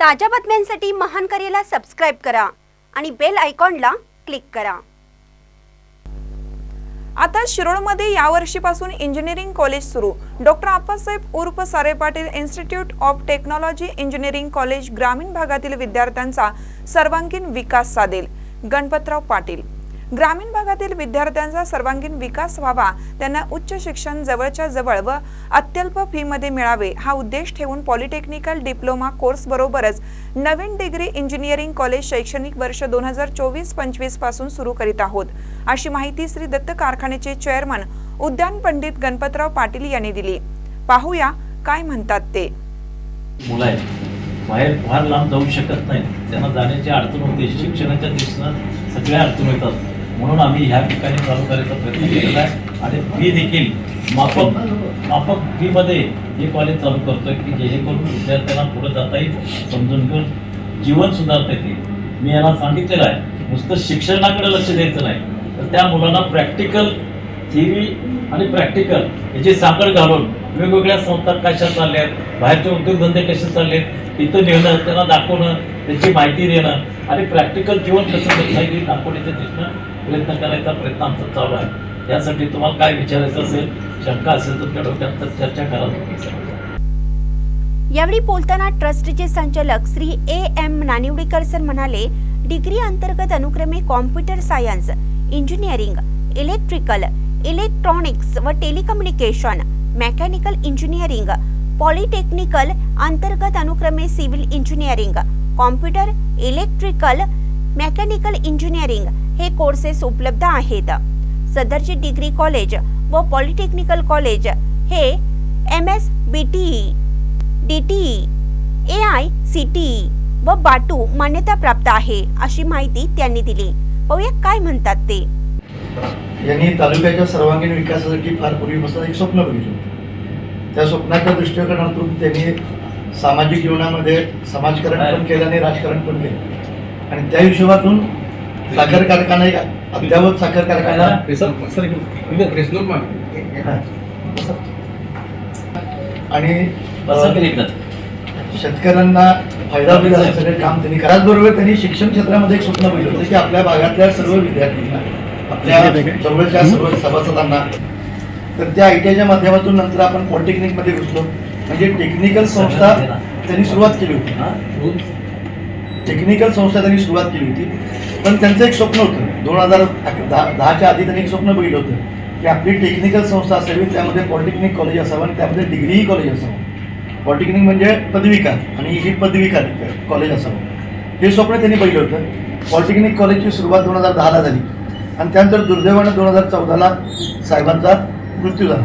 ताज्या बातम्यांसाठी महान करेला सबस्क्राईब करा आणि बेल आयकॉनला क्लिक करा. आता शिरोळमध्ये यावर्षीपासून इंजिनिअरिंग कॉलेज सुरू. डॉक्टर आप्पासाहेब उर्फ Sare Patil institute of technology engineering college ग्रामीण भागातील विद्यार्थ्यांचा सर्वांगीण विकास साधेल. गणपतराव पाटील. ग्रामीण भागातील विद्यार्थ्यांचा सर्वांगीण विकास व्हावा त्यांना उच्च शिक्षण जवळच्या जवळ व अत्यल्प फीमध्ये मिळावे हा उद्देश ठेवून पॉलिटेक्निकल डिप्लोमा कोर्स बरोबरच नवीन डिग्री इंजिनिअरिंग कॉलेज शैक्षणिक वर्ष दोन हजार चोवीस पंचवीसपासून सुरू करीत आहोत. अशी माहिती श्री दत्त कारखान्याचे चेअरमन उद्यान पंडित गणपतराव पाटील यांनी दिली. पाहूया काय म्हणतात ते. मुलं आहेत. बाहेर फार लांब जाऊ शकत नाही त्यांना जाण्याची अडचण होते. शिक्षणाच्या दृष्टीनं सगळ्या अडचण येतात. म्हणून आम्ही ह्या ठिकाणी चालू करायचा प्रयत्न केलेला आहे आणि फी देखील माफक माफक फीमध्ये हे कॉलेज चालू करतोय की जेणेकरून विद्यार्थ्यांना पुढे जाता येईल समजून घेऊन जीवन सुधारता येते. मी यांना सांगितलेलं आहे नुसतं शिक्षणाकडे लक्ष द्यायचं नाही. तर त्या मुलांना प्रॅक्टिकल थिअरी आणि प्रॅक्टिकल याची साखर घालून वेगवेगळ्या संस्था कशा चालल्या आहेत बाहेरचे उद्योगधंदे कसे चालले आहेत तिथं नेणं त्यांना दाखवणं त्याची माहिती देणं आणि प्रॅक्टिकल जीवन कसं दाखवण्याच्या दृष्टीनं प्रयत्न करायचा प्रयत्न आमचा चालू आहे. त्यासाठी तुम्हाला काय विचारायचं असेल शंका असेल तुमच्या डोक्यात तर चर्चा करा. यावेळी बोलताना ट्रस्टचे संचालक Shri A M Nanivadekar sir म्हणाले डिग्री अंतर्गत अनुक्रमे computer science engineering electrical electronics व टेलिकम्युनिकेशन मेकॅनिकल इंजिनिअरिंग पॉलिटेक्निकल अंतर्गत अनुक्रमे civil engineering computer electrical mechanical engineering हे कोर्सेस उपलब्ध आहेत. सदरचे डिग्री कॉलेज व पॉलिटेक्निकल कॉलेज हे M S B T D T A I C T व बाटू मान्यता प्राप्त आहे अशी माहिती त्यांनी दिली. पाहूया काय म्हणतात ते. यांनी तालुक्याच्या सर्वांगीण विकासासाठी फार पूर्वीपासून एक स्वप्न बघितलं त्या स्वप्नाच्या दृष्टिकोनातून त्यांनी सामाजिक जीवनामध्ये समाजकारण पण केलं आणि राजकारण पण केलं. आणि त्या हिशोबातून साखर कारखाना एक अद्यावत साखर कारखाना. आणि शेतकऱ्यांना फायदा होईल असं सगळे काम त्यांनी करा त्याचबरोबर त्यांनी शिक्षण क्षेत्रामध्ये एक स्वप्न बघितलं होतं की आपल्या भागातल्या सर्व विद्यार्थ्यांना आपल्या जवळच्या सर्व सभासदांना तर त्या आय टी आयच्या माध्यमातून नंतर आपण पॉलिटेक्निकमध्ये घुसलो. म्हणजे टेक्निकल संस्था त्यांनी सुरुवात केली होती? टेक्निकल संस्था त्यांनी सुरुवात केली होती. पण त्यांचं एक स्वप्न होतं. दोन हजार दहा दहाच्या आधी त्यांनी एक स्वप्न बघितलं होतं की आपली टेक्निकल संस्था असावी त्यामध्ये पॉलिटेक्निक कॉलेज असावं आणि त्यामध्ये डिग्रीही कॉलेज असावं. पॉलिटेक्निक म्हणजे पदविका आणि ही पदविका कॉलेज असावं. हे स्वप्न त्यांनी बघितलं होतं. पॉलिटेक्निक कॉलेजची सुरुवात दोन हजार दहाला झाली. आणि त्यानंतर दुर्दैवानं दोन हजार चौदाला साहेबांचा मृत्यू झाला.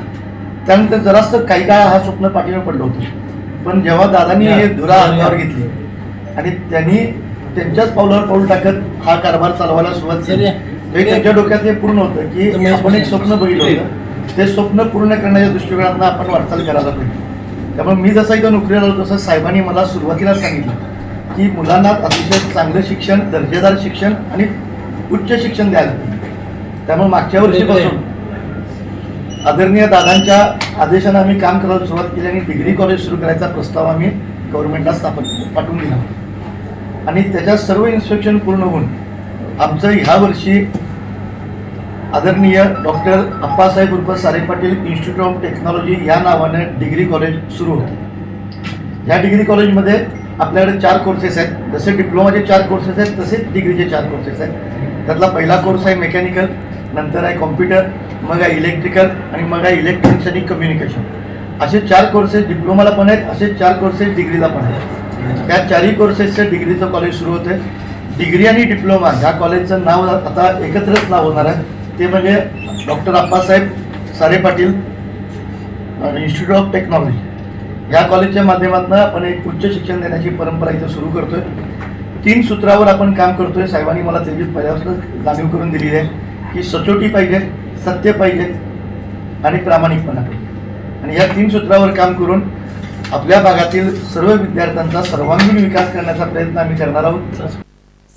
त्यानंतर जरास्त काही काळ हा स्वप्न पाठीवर पडलं होतं. पण जेव्हा दादांनी हे धुरा हातावर घेतली आणि त्यांनी त्यांच्याच पावलावर पाऊल टाकत हा कारभार चालवायला सुरुवात केली. तरी त्यांच्या डोक्यात हे पूर्ण होतं की आपण एक स्वप्न बघितलं होतं ते स्वप्न पूर्ण करण्याच्या दृष्टिकोनातून आपण वाटचाल करायला पाहिजे. त्यामुळे मी जसं इथं नोकरीला आलो तसं साहेबांनी मला सुरुवातीला सांगितलं की मुलांना अतिशय चांगलं शिक्षण दर्जेदार शिक्षण आणि उच्च शिक्षण द्यायला पाहिजे. त्यामुळे मागच्या वर्षीपासून आदरणीय दादांच्या आदेशानं आम्ही काम करायला सुरुवात केली आणि डिग्री कॉलेज सुरू करायचा प्रस्ताव आम्ही गव्हर्नमेंटला स्थापन पाठवून दिला. आणि त्याच्यात सर्व इन्स्पेक्शन पूर्ण होऊन आमचं ह्या वर्षी आदरणीय डॉक्टर अप्पासाहेब उर्फ सारे पाटील इन्स्टिट्यूट ऑफ टेक्नॉलॉजी या नावाने डिग्री कॉलेज सुरू होते. ह्या डिग्री कॉलेजमध्ये आपल्याकडे चार कोर्सेस आहेत. जसे डिप्लोमाचे चार कोर्सेस आहेत तसेच डिग्रीचे चार कोर्सेस आहेत. त्यातला पहिला कोर्स आहे मेकॅनिकल नंतर आहे कॉम्प्युटर मग आहे इलेक्ट्रिकल आणि मग आहे इलेक्ट्रॉनिक्स आणि कम्युनिकेशन असे चार कोर्सेस डिप्लोमाला पण आहेत असे चार कोर्सेस डिग्रीला पण आहेत. त्या चारही कोर्सेसच्या डिग्रीचं कॉलेज सुरू होते डिग्री आणि डिप्लोमा ह्या कॉलेजचं नाव आता एकत्रच नाव होणार आहे. ते म्हणजे डॉक्टर अप्पासाहेब सारे पाटील इन्स्टिट्यूट ऑफ टेक्नॉलॉजी या कॉलेजच्या माध्यमातून आपण एक उच्च शिक्षण देण्याची परंपरा इथं सुरू करतोय. तीन सूत्रावर आपण काम करतोय. साहेबांनी मला त्याची पहिल्यापासून जाणीव करून दिलेली आहे की सचोटी पाहिजे सत्य पाहिजे आणि प्रामाणिकपणा पाहिजे. आणि या तीन सूत्रावर काम करून आपल्या भागातील सर्व विद्यार्थ्यांचा सर्वांगीण विकास करण्याचा प्रयत्न आम्ही करणार आहोत.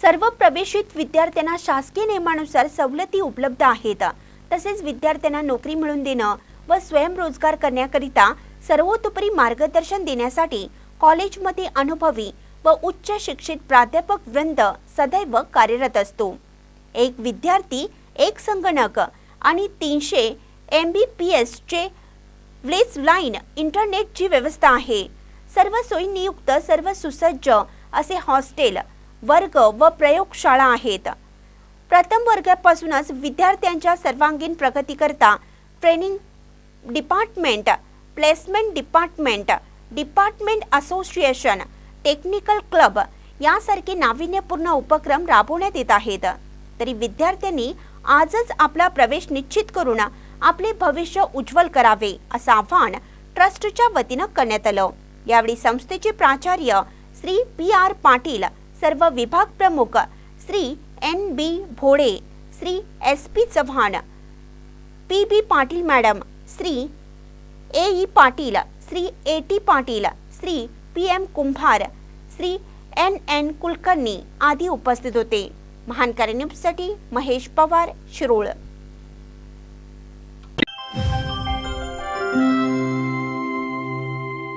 सर्व प्रवेशित विद्यार्थ्यांना शासकीय नियमानुसार सवलती उपलब्ध आहेत. तसेच विद्यार्थ्यांना नोकरी मिळवून देणं व स्वयंरोजगार करण्याकरिता सर्वतोपरी मार्गदर्शन देण्यासाठी कॉलेजमध्ये अनुभवी व उच्च शिक्षित प्राध्यापक वृंद सदैव कार्यरत असतो. एक विद्यार्थी एक संगणक आणि तीनशे एम बी पी एसचे व्लेज लाईन इंटरनेटची व्यवस्था आहे. सर्व सोयीनियुक्त सर्व सुसज्ज असे हॉस्टेल वर्ग व प्रयोगशाळा आहेत. प्रथम वर्गापासूनच विद्यार्थ्यांच्या सर्वांगीण प्रगतीकरता training department placement department department association technical club यासारखे नाविन्यपूर्ण उपक्रम राबवण्यात येत आहेत. तरी विद्यार्थ्यांनी आजच आपला प्रवेश निश्चित करून आपले भविष्य उज्ज्वल करावे असं आवाहन ट्रस्टच्या वतीनं करण्यात आलं. यावेळी संस्थेचे प्राचार्य श्री पी आर पाटील सर्व विभाग प्रमुख Shri N B Bhole Shri S P Chavan P B Patil madam Shri A E Patil Shri A T Patil Shri P M Kumbhar Shri N N Kulkarni आदी उपस्थित होते. महान न्यूजसाठी महेश पवार शिरोळ.